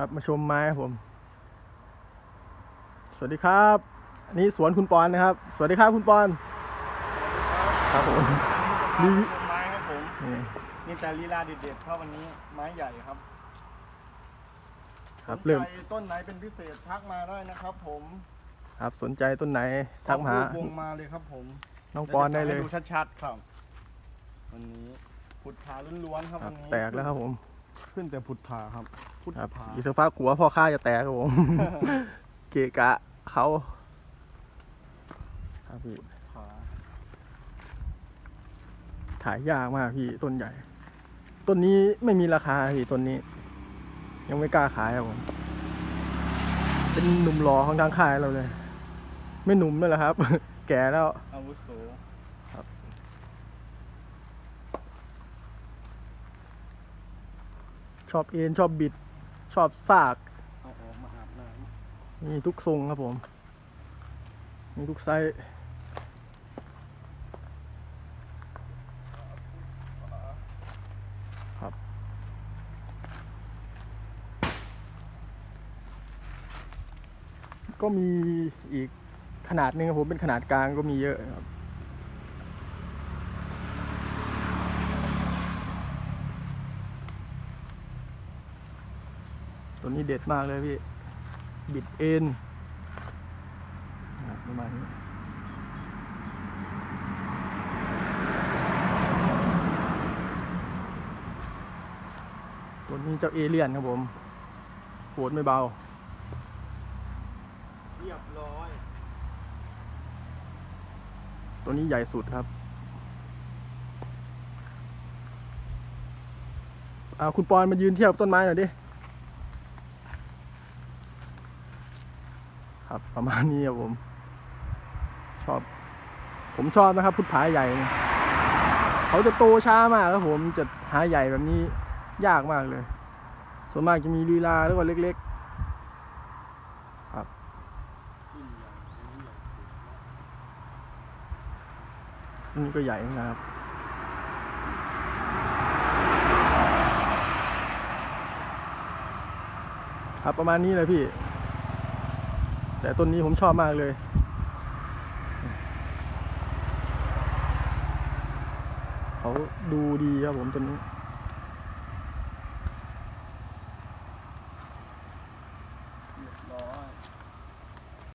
ครับมาชมไม้ครับผม สวัสดีครับ อันนี้สวนคุณปอนนะครับ สวัสดีครับคุณปอน ครับผมมีมีไม้ครับผมนี่มีแต่ลีลาเด็ดๆครับวันนี้ไม้ใหญ่ครับครับสนใจเริ่มต้นไหนเป็นพิเศษทักมาได้นะครับ ผม ครับสนใจต้นไหนทักมาหาเอรูปวงมาเลยครับ ผม น้องปอนได้เลยดี๋วจะถ่าให้ดูชัดๆครับ วันนี้ผุดผาล้วนๆครับครับวันนี้แตกแล้วครับผม ขึ้นแต่ผุดผาครับ ผุดครับผาอีกสักพักหัวพ่อข้าจะแตกครับผม เกะกะเขาครับพี่ผาถ่ายยากมากพี่ต้นใหญ่ ต้นนี้ไม่มีราคาพี่ต้นนี้ ยังไม่กล้าขายครับผม เป็นหนุ่มหล่อของทางค่ายเราเลย ไม่หนุ่มเลยแหละครับ แก่แล้ว อาวุโสชอบเอ็นชอบบิด ชอบซากเอาออกมาอาบน้มีทุกทรงครับผม มีทุกไซส์ครับ ก็มีอีกขนาดหนึ่งครับผมเป็นขนาดกลางก็มีเยอะครับ ตัวนี้เด็ดมากเลยพี่ บิดเอ็นนะครับประมาณนี้ตัวนี้เจ้าเอเลี่ยนครับผมโหดไม่เบาำเรียบร้อย ตัวนี้ใหญ่สุดครับเอาคุณปอนมายืนเทียบต้นไม้หน่อยดิ ครับประมาณนี้ครับผม ชอบ ผมชอบนะครับ พุทธผาใหญ่ เขาจะโตช้ามากครับผมจะหาใหญ่แบบนี้ยากมากเลย ส่วนมากจะมีลีลาหรือว่าเล็กๆ ครับอันนี้ก็ใหญ่นกันครับครับประมาณนี้เลยพี่ แต่ต้นนี้ผมชอบมากเลย เขาดูดีครับผมต้นนี้